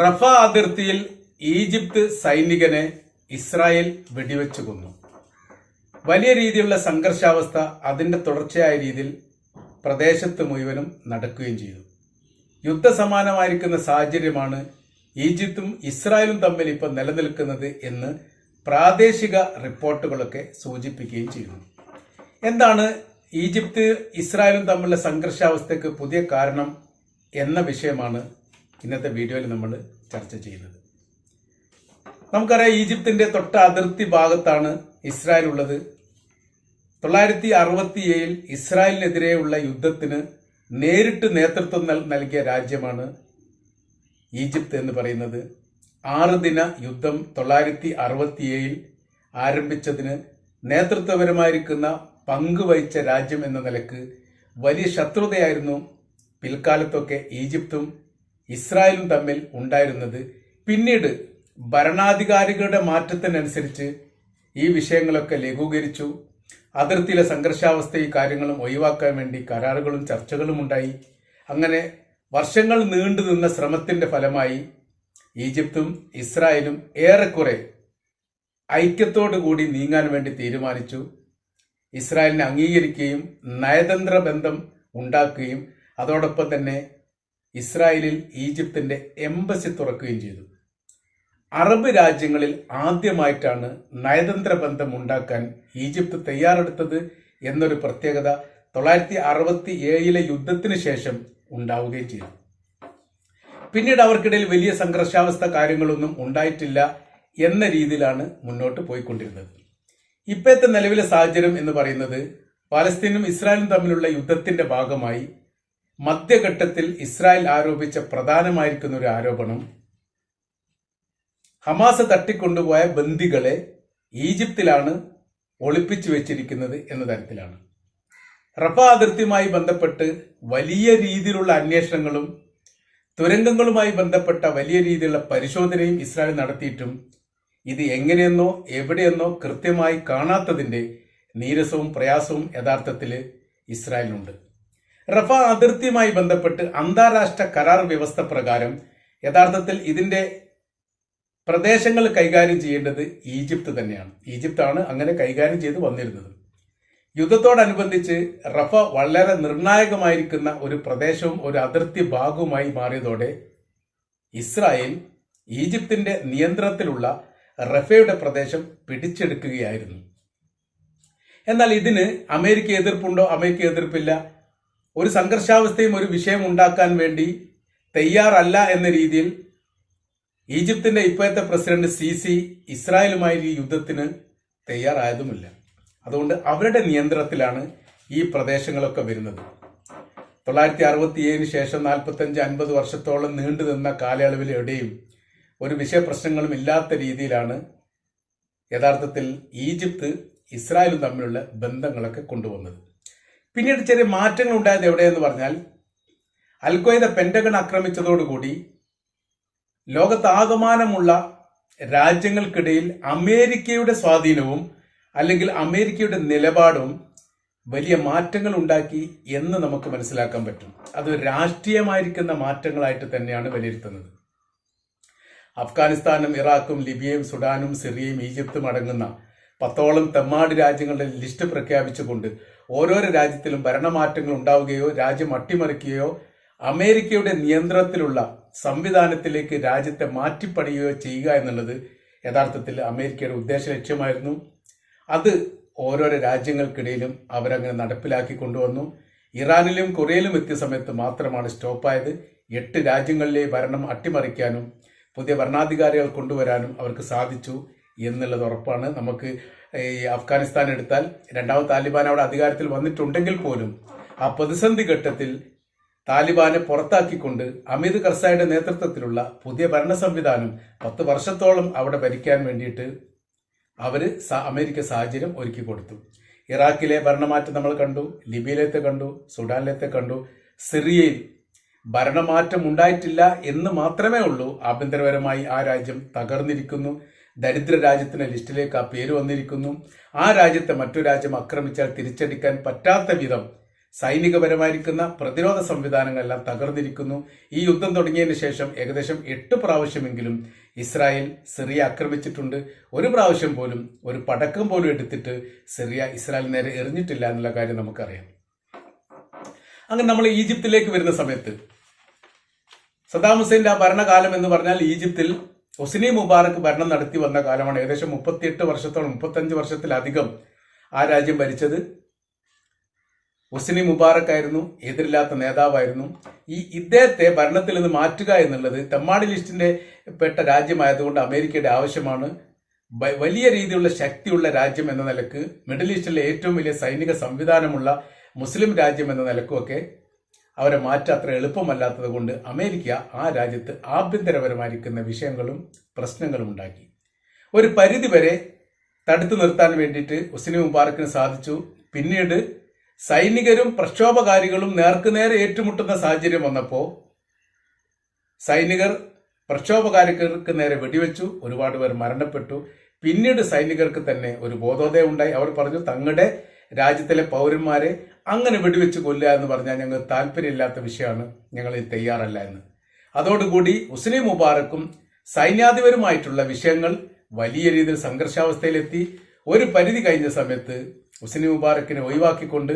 റഫ അതിർത്തിയിൽ Egypt സൈനികനെ Israel വെടിവെച്ചു കൊന്നു. വലിയ രീതിയിലുള്ള സംഘർഷാവസ്ഥ അതിന്റെ തുടർച്ചയായ രീതിയിൽ പ്രദേശത്ത് മുഴുവനും നടക്കുകയും ചെയ്തു. യുദ്ധസമാനമായിരിക്കുന്ന സാഹചര്യമാണ് ഈജിപ്തും ഇസ്രായേലും തമ്മിൽ ഇപ്പോൾ നിലനിൽക്കുന്നത് എന്ന് പ്രാദേശിക റിപ്പോർട്ടുകളൊക്കെ സൂചിപ്പിക്കുകയും ചെയ്യുന്നു. എന്താണ് ഈജിപ്ത് ഇസ്രായേലും തമ്മിലുള്ള സംഘർഷാവസ്ഥയ്ക്ക് പുതിയ കാരണം എന്ന വിഷയമാണ് ഇന്നത്തെ വീഡിയോയിൽ നമ്മൾ ചർച്ച ചെയ്യുന്നത്. നമുക്കറിയാം ഈജിപ്തിന്റെ തൊട്ട അതിർത്തി ഭാഗത്താണ് ഇസ്രായേൽ ഉള്ളത്. തൊള്ളായിരത്തി അറുപത്തി ഏഴിൽ ഇസ്രായേലിനെതിരെയുള്ള യുദ്ധത്തിന് നേരിട്ട് നേതൃത്വം നൽകിയ രാജ്യമാണ് ഈജിപ്ത് എന്ന് പറയുന്നത്. ആറ് ദിന യുദ്ധം തൊള്ളായിരത്തി അറുപത്തിയേഴിൽ ആരംഭിച്ചതിന് നേതൃത്വപരമായിരിക്കുന്ന പങ്കുവഹിച്ച രാജ്യം എന്ന നിലയ്ക്ക് വലിയ ശത്രുതയായിരുന്നു പിൽക്കാലത്തൊക്കെ ഈജിപ്തും ഇസ്രായേലും തമ്മിൽ ഉണ്ടായിരുന്നത്. പിന്നീട് ഭരണാധികാരികളുടെ മാറ്റത്തിനനുസരിച്ച് ഈ വിഷയങ്ങളൊക്കെ ലഘൂകരിച്ചു. അതിർത്തിയിലെ സംഘർഷാവസ്ഥ ഈ കാര്യങ്ങളും ഒഴിവാക്കാൻ വേണ്ടി കരാറുകളും ചർച്ചകളും ഉണ്ടായി. അങ്ങനെ വർഷങ്ങൾ നീണ്ടു നിന്ന ശ്രമത്തിന്റെ ഫലമായി ഈജിപ്തും ഇസ്രായേലും ഏറെക്കുറെ ഐക്യത്തോടു കൂടി നീങ്ങാൻ വേണ്ടി തീരുമാനിച്ചു. ഇസ്രായേലിനെ അംഗീകരിക്കുകയും നയതന്ത്ര ബന്ധം ഉണ്ടാക്കുകയും അതോടൊപ്പം തന്നെ ഇസ്രായേലിൽ ഈജിപ്തിന്റെ എംബസി തുറക്കുകയും ചെയ്തു. അറബ് രാജ്യങ്ങളിൽ ആദ്യമായിട്ടാണ് നയതന്ത്ര ബന്ധം ഉണ്ടാക്കാൻ ഈജിപ്ത് തയ്യാറെടുത്തത് എന്നൊരു പ്രത്യേകത തൊള്ളായിരത്തി അറുപത്തി ഏഴിലെ യുദ്ധത്തിന് ശേഷം ഉണ്ടാവുകയും ചെയ്തു. പിന്നീട് അവർക്കിടയിൽ വലിയ സംഘർഷാവസ്ഥ കാര്യങ്ങളൊന്നും ഉണ്ടായിട്ടില്ല എന്ന രീതിയിലാണ് മുന്നോട്ട് പോയിക്കൊണ്ടിരുന്നത്. ഇപ്പോഴത്തെ നിലവിലെ സാഹചര്യം എന്ന് പറയുന്നത് പാലസ്തീനും ഇസ്രായേലും തമ്മിലുള്ള യുദ്ധത്തിന്റെ ഭാഗമായി മധ്യഘട്ടത്തിൽ ഇസ്രായേൽ ആരോപിച്ച പ്രധാനമായിരിക്കുന്ന ഒരു ആരോപണം ഹമാസ് തട്ടിക്കൊണ്ടുപോയ ബന്ദികളെ ഈജിപ്തിലാണ് ഒളിപ്പിച്ചു വെച്ചിരിക്കുന്നത് എന്ന തരത്തിലാണ്. റഫ അതിർത്തിയുമായി ബന്ധപ്പെട്ട് വലിയ രീതിയിലുള്ള അന്വേഷണങ്ങളും തുരങ്കങ്ങളുമായി ബന്ധപ്പെട്ട വലിയ രീതിയിലുള്ള പരിശോധനയും ഇസ്രായേൽ നടത്തിയിട്ടും ഇത് എങ്ങനെയെന്നോ എവിടെയെന്നോ കൃത്യമായി കാണാത്തതിന്റെ നീരസവും പ്രയാസവും യഥാർത്ഥത്തിൽ ഇസ്രായേലിനുണ്ട്. റഫ അതിർത്തിയുമായി ബന്ധപ്പെട്ട് അന്താരാഷ്ട്ര കരാർ വ്യവസ്ഥ പ്രകാരം യഥാർത്ഥത്തിൽ ഇതിന്റെ പ്രദേശങ്ങൾ കൈകാര്യം ചെയ്യേണ്ടത് ഈജിപ്ത് തന്നെയാണ്. ഈജിപ്താണ് അങ്ങനെ കൈകാര്യം ചെയ്ത് വന്നിരുന്നത്. യുദ്ധത്തോടനുബന്ധിച്ച് റഫ വളരെ നിർണായകമായിരിക്കുന്ന ഒരു പ്രദേശവും ഒരു അതിർത്തി ഭാഗവുമായി മാറിയതോടെ ഇസ്രായേൽ ഈജിപ്തിന്റെ നിയന്ത്രണത്തിലുള്ള റഫയുടെ പ്രദേശം പിടിച്ചെടുക്കുകയായിരുന്നു. എന്നാൽ ഇതിന് അമേരിക്ക എതിർപ്പുണ്ടോ? അമേരിക്ക എതിർപ്പില്ല. ഒരു സംഘർഷാവസ്ഥയും ഒരു വിഷയം ഉണ്ടാക്കാൻ വേണ്ടി തയ്യാറല്ല എന്ന രീതിയിൽ ഈജിപ്തിന്റെ ഇപ്പോഴത്തെ പ്രസിഡന്റ് സി സി ഇസ്രായേലുമായി ഈ യുദ്ധത്തിന് തയ്യാറായതുമില്ല. അതുകൊണ്ട് അവരുടെ നിയന്ത്രണത്തിലാണ് ഈ പ്രദേശങ്ങളൊക്കെ വരുന്നത്. തൊള്ളായിരത്തി അറുപത്തി ഏഴിന് ശേഷം നാൽപ്പത്തഞ്ച് അൻപത് വർഷത്തോളം നീണ്ടു നിന്ന കാലയളവിൽ എവിടെയും ഒരു വിഷയപ്രശ്നങ്ങളും ഇല്ലാത്ത രീതിയിലാണ് യഥാർത്ഥത്തിൽ ഈജിപ്ത് ഇസ്രായേലും തമ്മിലുള്ള ബന്ധങ്ങളൊക്കെ കൊണ്ടുവന്നത്. പിന്നീട് ചെറിയ മാറ്റങ്ങൾ ഉണ്ടായത് എവിടെയെന്ന് പറഞ്ഞാൽ അൽക്വൈദ പെൻഡഗൺ ആക്രമിച്ചതോടുകൂടി ലോകത്താകമാനമുള്ള രാജ്യങ്ങൾക്കിടയിൽ അമേരിക്കയുടെ സ്വാധീനവും അല്ലെങ്കിൽ അമേരിക്കയുടെ നിലപാടും വലിയ മാറ്റങ്ങൾ ഉണ്ടാക്കി എന്ന് നമുക്ക് മനസ്സിലാക്കാൻ പറ്റും. അത് രാഷ്ട്രീയമായിരിക്കുന്ന മാറ്റങ്ങളായിട്ട് തന്നെയാണ് വിലയിരുത്തുന്നത്. അഫ്ഗാനിസ്ഥാനും ഇറാഖും ലിബിയയും സുഡാനും സിറിയയും ഈജിപ്തും അടങ്ങുന്ന പത്തോളം തെമ്മാട് രാജ്യങ്ങളുടെ ലിസ്റ്റ് പ്രഖ്യാപിച്ചുകൊണ്ട് ഓരോരോ രാജ്യത്തിലും ഭരണമാറ്റങ്ങൾ ഉണ്ടാവുകയോ രാജ്യം അട്ടിമറിക്കുകയോ അമേരിക്കയുടെ നിയന്ത്രണത്തിലുള്ള സംവിധാനത്തിലേക്ക് രാജ്യത്തെ മാറ്റിപ്പണിയുകയോ ചെയ്യുക എന്നുള്ളത് യഥാർത്ഥത്തിൽ അമേരിക്കയുടെ ഉദ്ദേശ ലക്ഷ്യമായിരുന്നു. അത് ഓരോരോ രാജ്യങ്ങൾക്കിടയിലും അവരങ്ങനെ നടപ്പിലാക്കി കൊണ്ടുവന്നു. ഇറാനിലും കൊറിയയിലും എത്തിയ സമയത്ത് മാത്രമാണ് സ്റ്റോപ്പായത്. എട്ട് രാജ്യങ്ങളിലെ ഭരണം അട്ടിമറിക്കാനും പുതിയ ഭരണാധികാരികൾ കൊണ്ടുവരാനും അവർക്ക് സാധിച്ചു. എന്നുള്ളത് ഉറപ്പാണ്. നമുക്ക് ഈ അഫ്ഗാനിസ്ഥാൻ എടുത്താൽ രണ്ടാമത് താലിബാൻ അവിടെ അധികാരത്തിൽ വന്നിട്ടുണ്ടെങ്കിൽ പോലും ആ പ്രതിസന്ധി ഘട്ടത്തിൽ താലിബാനെ പുറത്താക്കിക്കൊണ്ട് അമിത് കർസായുടെ നേതൃത്വത്തിലുള്ള പുതിയ ഭരണ സംവിധാനം പത്ത് വർഷത്തോളം അവിടെ ഭരിക്കാൻ വേണ്ടിയിട്ട് അവർ അമേരിക്ക സാഹചര്യം ഒരുക്കി കൊടുത്തു. ഇറാഖിലെ ഭരണമാറ്റം നമ്മൾ കണ്ടു ലിബിയയിലത്തെ കണ്ടു സുഡാനിലത്തെ കണ്ടു. സിറിയയിൽ ഭരണമാറ്റം ഉണ്ടായിട്ടില്ല എന്ന് മാത്രമേ ഉള്ളൂ. ആഭ്യന്തരപരമായി ആ രാജ്യം തകർന്നിരിക്കുന്നു. ദരിദ്ര രാജ്യത്തിന്റെ ലിസ്റ്റിലേക്ക് ആ പേര് വന്നിരിക്കുന്നു. ആ രാജ്യത്തെ മറ്റു രാജ്യം ആക്രമിച്ചാൽ തിരിച്ചടിക്കാൻ പറ്റാത്ത വിധം സൈനികപരമായിരിക്കുന്ന പ്രതിരോധ സംവിധാനങ്ങളെല്ലാം തകർന്നിരിക്കുന്നു. ഈ യുദ്ധം തുടങ്ങിയതിന് ശേഷം ഏകദേശം എട്ട് പ്രാവശ്യമെങ്കിലും ഇസ്രായേൽ സിറിയ ആക്രമിച്ചിട്ടുണ്ട്. ഒരു പ്രാവശ്യം പോലും ഒരു പടക്കം പോലും എടുത്തിട്ട് സിറിയ ഇസ്രായേൽ നേരെ എറിഞ്ഞിട്ടില്ല എന്നുള്ള കാര്യം നമുക്കറിയാം. അങ്ങനെ നമ്മൾ ഈജിപ്തിലേക്ക് വരുന്ന സമയത്ത് സദാം ഹുസൈന്റെ ആ ഭരണകാലം എന്ന് പറഞ്ഞാൽ ഈജിപ്തിൽ ഹുസ്നി മുബാറക്ക് ഭരണം നടത്തി വന്ന കാലമാണ് ഏകദേശം മുപ്പത്തിയെട്ട് വർഷത്തോളം മുപ്പത്തഞ്ച് വർഷത്തിലധികം ആ രാജ്യം ഭരിച്ചത്. ഹുസ്നി മുബാറക് ആയിരുന്നു എതിരില്ലാത്ത നേതാവായിരുന്നു. ഈ ഇദ്ദേഹത്തെ ഭരണത്തിൽ നിന്ന് മാറ്റുക എന്നുള്ളത് തെമ്മാടി ലിസ്റ്റിന്റെ പെട്ട രാജ്യമായതുകൊണ്ട് അമേരിക്കയുടെ ആവശ്യമാണ്. വലിയ രീതിയിലുള്ള ശക്തിയുള്ള രാജ്യം എന്ന നിലയ്ക്ക് മിഡിൽ ഈസ്റ്റിലെ ഏറ്റവും വലിയ സൈനിക സംവിധാനമുള്ള മുസ്ലിം രാജ്യം എന്ന നിലക്കുമൊക്കെ അവരെ മാറ്റാൻ അത്ര എളുപ്പമല്ലാത്തത് കൊണ്ട് അമേരിക്ക ആ രാജ്യത്ത് ആഭ്യന്തരപരമായിരിക്കുന്ന വിഷയങ്ങളും പ്രശ്നങ്ങളും ഉണ്ടാക്കി. ഒരു പരിധിവരെ തടുത്തു നിർത്താൻ വേണ്ടിയിട്ട് ഹുസ്നി മുബാറക്കിന് സാധിച്ചു. പിന്നീട് സൈനികരും പ്രക്ഷോഭകാരികളും നേർക്കുനേരെ ഏറ്റുമുട്ടുന്ന സാഹചര്യം വന്നപ്പോൾ സൈനികർ പ്രക്ഷോഭകാരികൾക്ക് നേരെ വെടിവെച്ചു. ഒരുപാട് പേർ മരണപ്പെട്ടു. പിന്നീട് സൈനികർക്ക് തന്നെ ഒരു ബോധോദയം ഉണ്ടായി. അവർ പറഞ്ഞു തങ്ങളുടെ രാജ്യത്തിലെ പൗരന്മാരെ അങ്ങനെ വെടിവെച്ച് കൊല്ലുക എന്ന് പറഞ്ഞാൽ ഞങ്ങൾ താല്പര്യമില്ലാത്ത വിഷയമാണ്. ഞങ്ങൾ തയ്യാറല്ല എന്ന്. അതോടുകൂടി ഉസ്ലിം മുബാറക്കും സൈന്യാധിപരുമായിട്ടുള്ള വിഷയങ്ങൾ വലിയ രീതിയിൽ സംഘർഷാവസ്ഥയിലെത്തി. ഒരു പരിധി കഴിഞ്ഞ സമയത്ത് ഉസ്ലിം മുബാറക്കിനെ ഒഴിവാക്കിക്കൊണ്ട്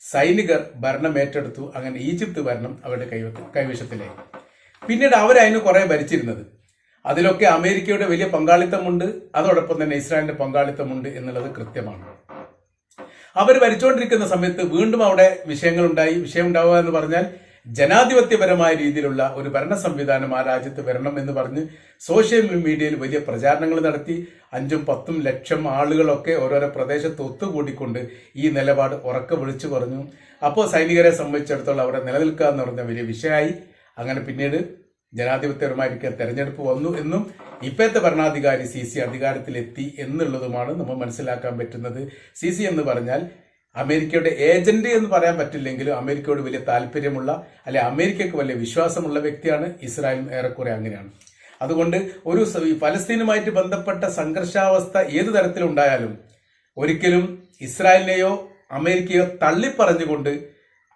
സൈനികർ ഭരണം ഏറ്റെടുത്തു. അങ്ങനെ ഈജിപ്ത് ഭരണം അവരുടെ കൈവ- കൈവശത്തിലായി. പിന്നീട് അവരായിരുന്നു കുറെ ഭരിച്ചിരുന്നത്. അതിലൊക്കെ അമേരിക്കയുടെ വലിയ പങ്കാളിത്തമുണ്ട്. അതോടൊപ്പം തന്നെ ഇസ്രായേലിന്റെ പങ്കാളിത്തമുണ്ട് എന്നുള്ളത് കൃത്യമാണ്. അവർ ഭരിച്ചുകൊണ്ടിരിക്കുന്ന സമയത്ത് വീണ്ടും അവിടെ വിഷയങ്ങൾ ഉണ്ടായി വിഷയം ഉണ്ടാവുക എന്ന് പറഞ്ഞാൽ ജനാധിപത്യപരമായ രീതിയിലുള്ള ഒരു ഭരണ സംവിധാനം ആ രാജ്യത്ത് വരണം എന്ന് പറഞ്ഞ് സോഷ്യൽ മീഡിയയിൽ വലിയ പ്രചാരണങ്ങൾ നടത്തി. അഞ്ചും പത്തും ലക്ഷം ആളുകളൊക്കെ ഓരോരോ പ്രദേശത്ത് ഒത്തുകൂടിക്കൊണ്ട് ഈ നിലപാട് ഉറക്കെ വിളിച്ചു പറഞ്ഞു. അപ്പോൾ സൈനികരെ സംബന്ധിച്ചിടത്തോളം അവിടെ നിലനിൽക്കുക എന്ന് പറഞ്ഞ വലിയ വിഷയമായി. അങ്ങനെ പിന്നീട് ജനാധിപത്യപരമായിരിക്കാൻ തെരഞ്ഞെടുപ്പ് വന്നു എന്നും ഇപ്പോഴത്തെ ഭരണാധികാരി സി സി അധികാരത്തിലെത്തി എന്നുള്ളതുമാണ് നമ്മൾ മനസ്സിലാക്കാൻ പറ്റുന്നത്. സി സി എന്ന് പറഞ്ഞാൽ അമേരിക്കയുടെ ഏജന്റ് എന്ന് പറയാൻ പറ്റില്ലെങ്കിലും അമേരിക്കയോട് വലിയ താല്പര്യമുള്ള അല്ലെ അമേരിക്കക്ക് വലിയ വിശ്വാസമുള്ള വ്യക്തിയാണ് ഇസ്രായേലും ഏറെക്കുറെ അങ്ങനെയാണ്. അതുകൊണ്ട് ഒരു ഫലസ്തീനുമായിട്ട് ബന്ധപ്പെട്ട സംഘർഷാവസ്ഥ ഏത് തരത്തിലുണ്ടായാലും ഒരിക്കലും ഇസ്രായേലിനെയോ അമേരിക്കയോ തള്ളിപ്പറഞ്ഞുകൊണ്ട്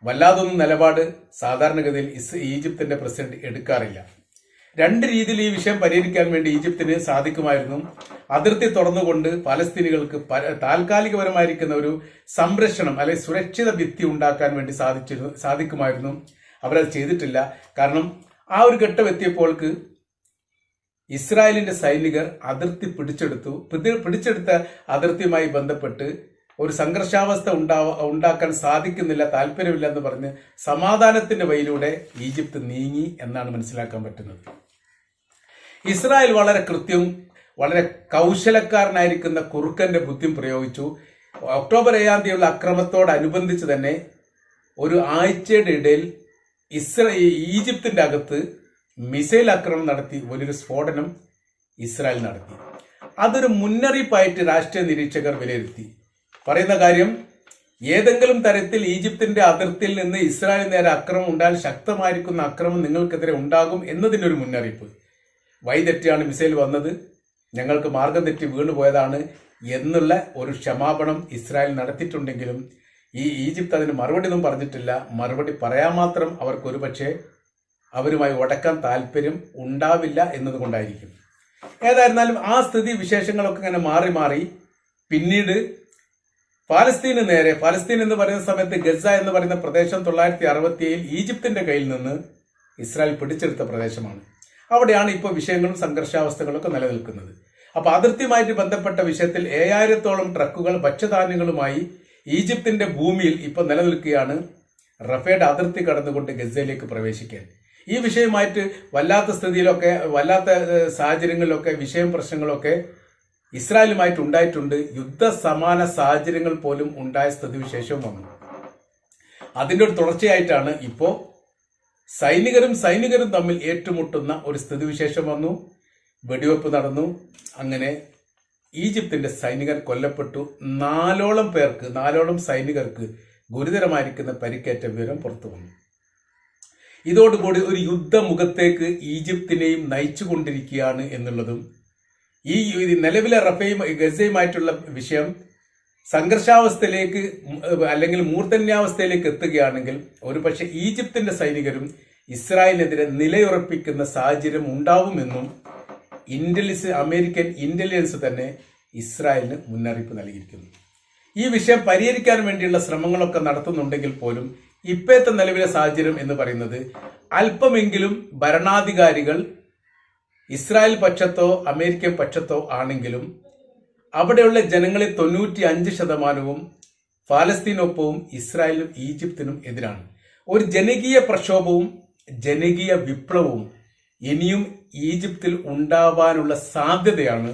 വല്ലാതൊന്നും നിലപാട് സാധാരണഗതിയിൽ ഈജിപ്തിന്റെ പ്രസിഡന്റ് എടുക്കാറില്ല. രണ്ട് രീതിയിൽ ഈ വിഷയം പരിഹരിക്കാൻ വേണ്ടി ഈജിപ്തിന് സാധിക്കുമായിരുന്നു. അതിർത്തി തുറന്നുകൊണ്ട് പലസ്തീനികൾക്ക് താൽക്കാലികപരമായിരിക്കുന്ന ഒരു സംരക്ഷണം അല്ലെങ്കിൽ സുരക്ഷിത ഭിത്തി ഉണ്ടാക്കാൻ വേണ്ടി സാധിച്ചിരുന്നു സാധിക്കുമായിരുന്നു. അവരത് ചെയ്തിട്ടില്ല. കാരണം ആ ഒരു ഘട്ടം എത്തിയപ്പോൾക്ക് ഇസ്രായേലിന്റെ സൈനികർ അതിർത്തി പിടിച്ചെടുത്തു. പിടിച്ചെടുത്ത അതിർത്തിയുമായി ബന്ധപ്പെട്ട് ഒരു സംഘർഷാവസ്ഥ ഉണ്ടാവ ഉണ്ടാക്കാൻ സാധിക്കുന്നില്ല താല്പര്യമില്ല എന്ന് പറഞ്ഞ് സമാധാനത്തിന്റെ വഴിയിലൂടെ ഈജിപ്ത് നീങ്ങി എന്നാണ് മനസ്സിലാക്കാൻ പറ്റുന്നത്. ഇസ്രായേൽ വളരെ കൃത്യം വളരെ കൗശലക്കാരനായിരിക്കുന്ന കുറുക്കന്റെ ബുദ്ധിയും പ്രയോഗിച്ചു. ഒക്ടോബർ ഏഴാം തീയതിയുള്ള അക്രമത്തോടനുബന്ധിച്ച് തന്നെ ഒരു ആഴ്ചയുടെ ഇടയിൽ ഇസ്ര ഈജിപ്തിന്റെ അകത്ത് മിസൈൽ ആക്രമണം നടത്തി വലിയൊരു സ്ഫോടനം ഇസ്രായേൽ നടത്തി. അതൊരു മുന്നറിയിപ്പായിട്ട് രാഷ്ട്രീയ നിരീക്ഷകർ വിലയിരുത്തി. പറയുന്ന കാര്യം ഏതെങ്കിലും തരത്തിൽ ഈജിപ്തിന്റെ അതിർത്തിയിൽ നിന്ന് ഇസ്രായേൽ നേരെ അക്രമം ഉണ്ടായാൽ ശക്തമായിരിക്കുന്ന അക്രമം നിങ്ങൾക്കെതിരെ ഉണ്ടാകും ഒരു മുന്നറിയിപ്പ്. വൈതെറ്റിയാണ് മിസൈൽ വന്നത്. ഞങ്ങൾക്ക് മാർഗം തെറ്റി വീണുപോയതാണ് എന്നുള്ള ഒരു ക്ഷമാപണം ഇസ്രായേൽ നടത്തിയിട്ടുണ്ടെങ്കിലും ഈ ഈജിപ്ത് അതിന് മറുപടി ഒന്നും പറഞ്ഞിട്ടില്ല. മറുപടി പറയാൻ മാത്രം അവർക്ക് ഒരുപക്ഷെ അവരുമായി ഉടക്കാൻ താല്പര്യം ഉണ്ടാവില്ല എന്നതുകൊണ്ടായിരിക്കും. ഏതായിരുന്നാലും ആ സ്ഥിതി വിശേഷങ്ങളൊക്കെ ഇങ്ങനെ മാറി മാറി. പിന്നീട് പാലസ്തീന് നേരെ പാലസ്തീൻ എന്ന് പറയുന്ന സമയത്ത് ഗസ എന്ന് പറയുന്ന പ്രദേശം തൊള്ളായിരത്തി അറുപത്തി ഏഴിൽ ഈജിപ്തിന്റെ കയ്യിൽ നിന്ന് ഇസ്രായേൽ പിടിച്ചെടുത്ത പ്രദേശമാണ്. അവിടെയാണ് ഇപ്പോൾ വിഷയങ്ങളും സംഘർഷാവസ്ഥകളൊക്കെ നിലനിൽക്കുന്നത്. അപ്പോൾ അതിർത്തിയുമായിട്ട് ബന്ധപ്പെട്ട വിഷയത്തിൽ ഏഴായിരത്തോളം ട്രക്കുകൾ ഭക്ഷ്യധാന്യങ്ങളുമായി ഈജിപ്തിന്റെ ഭൂമിയിൽ ഇപ്പോൾ നിലനിൽക്കുകയാണ്. റഫേഡ് അതിർത്തി കടന്നുകൊണ്ട് ഗസയിലേക്ക് പ്രവേശിക്കാൻ. ഈ വിഷയമായിട്ട് വല്ലാത്ത സ്ഥിതിയിലൊക്കെ വല്ലാത്ത സാഹചര്യങ്ങളിലൊക്കെ വിഷയം പ്രശ്നങ്ങളൊക്കെ ഇസ്രായേലുമായിട്ട് ഉണ്ടായിട്ടുണ്ട്. യുദ്ധസമാന സാഹചര്യങ്ങൾ പോലും ഉണ്ടായ സ്ഥിതിവിശേഷവും വന്നു. അതിന്റെ ഒരു തുടർച്ചയായിട്ടാണ് ഇപ്പോ സൈനികരും സൈനികരും തമ്മിൽ ഏറ്റുമുട്ടുന്ന ഒരു സ്ഥിതിവിശേഷം വന്നു. വെടിവെപ്പ് നടന്നു. അങ്ങനെ ഈജിപ്തിന്റെ സൈനികർ കൊല്ലപ്പെട്ടു. നാലോളം പേർക്ക് നാലോളം സൈനികർക്ക് ഗുരുതരമായിരിക്കുന്ന പരിക്കേറ്റ വിവരം പുറത്തു വന്നു. ഇതോടുകൂടി ഒരു യുദ്ധമുഖത്തേക്ക് ഈജിപ്തിനെയും നയിച്ചുകൊണ്ടിരിക്കുകയാണ് എന്നുള്ളതും ഈ നിലവിലെ റഫയും ഗസയുമായിട്ടുള്ള വിഷയം സംഘർഷാവസ്ഥയിലേക്ക് അല്ലെങ്കിൽ മൂർധന്യാവസ്ഥയിലേക്ക് എത്തുകയാണെങ്കിൽ ഒരുപക്ഷെ ഈജിപ്തിന്റെ സൈനികരും ഇസ്രായേലിനെതിരെ നിലയുറപ്പിക്കുന്ന സാഹചര്യം ഉണ്ടാവുമെന്നും ഇന്റലിജൻസ് അമേരിക്കൻ ഇന്റലിജൻസ് തന്നെ ഇസ്രായേലിന് മുന്നറിയിപ്പ് നൽകിയിരിക്കുന്നു. ഈ വിഷയം പരിഹരിക്കാൻ വേണ്ടിയുള്ള ശ്രമങ്ങളൊക്കെ നടത്തുന്നുണ്ടെങ്കിൽ പോലും ഇപ്പോഴത്തെ നിലവിലെ സാഹചര്യം എന്ന് പറയുന്നത് അല്പമെങ്കിലും ഭരണാധികാരികൾ ഇസ്രായേൽ പക്ഷത്തോ അമേരിക്കൻ പക്ഷത്തോ ആണെങ്കിലും അവിടെയുള്ള ജനങ്ങളിൽ തൊണ്ണൂറ്റി അഞ്ച് ശതമാനവും ഫാലസ്തീനൊപ്പവും ഇസ്രായേലും ഈജിപ്തിനും എതിരാണ്. ഒരു ജനകീയ പ്രക്ഷോഭവും ജനകീയ വിപ്ലവവും ഇനിയും ഈജിപ്തിൽ ഉണ്ടാവാനുള്ള സാധ്യതയാണ്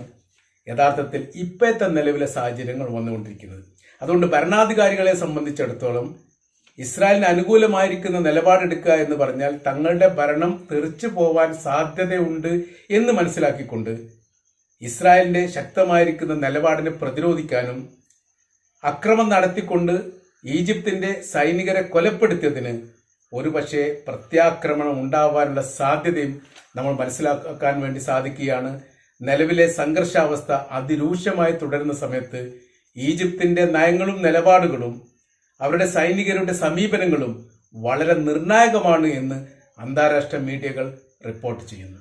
യഥാർത്ഥത്തിൽ ഇപ്പോഴത്തെ നിലവിലെ സാഹചര്യങ്ങൾ വന്നുകൊണ്ടിരിക്കുന്നത്. അതുകൊണ്ട് ഭരണാധികാരികളെ സംബന്ധിച്ചിടത്തോളം ഇസ്രായേലിന് അനുകൂലമായിരിക്കുന്ന നിലപാടെടുക്കുക എന്ന് പറഞ്ഞാൽ തങ്ങളുടെ ഭരണം തെറിച്ചു പോവാൻ സാധ്യതയുണ്ട് എന്ന് മനസ്സിലാക്കിക്കൊണ്ട് ഇസ്രായേലിന്റെ ശക്തമായിരിക്കുന്ന നിലപാടിനെ പ്രതിരോധിക്കാനും അക്രമം നടത്തിക്കൊണ്ട് ഈജിപ്തിന്റെ സൈനികരെ കൊലപ്പെടുത്തിയതിന് ഒരുപക്ഷെ പ്രത്യാക്രമണം ഉണ്ടാവാനുള്ള സാധ്യതയും നമ്മൾ മനസ്സിലാക്കാൻ വേണ്ടി സാധിക്കുകയാണ്. നിലവിലെ സംഘർഷാവസ്ഥ അതിരൂക്ഷമായി തുടരുന്ന സമയത്ത് ഈജിപ്തിന്റെ നയങ്ങളും നിലപാടുകളും അവരുടെ സൈനികരുടെ സമീപനങ്ങളും വളരെ നിർണായകമാണ് എന്ന് അന്താരാഷ്ട്ര മീഡിയകൾ റിപ്പോർട്ട് ചെയ്യുന്നു.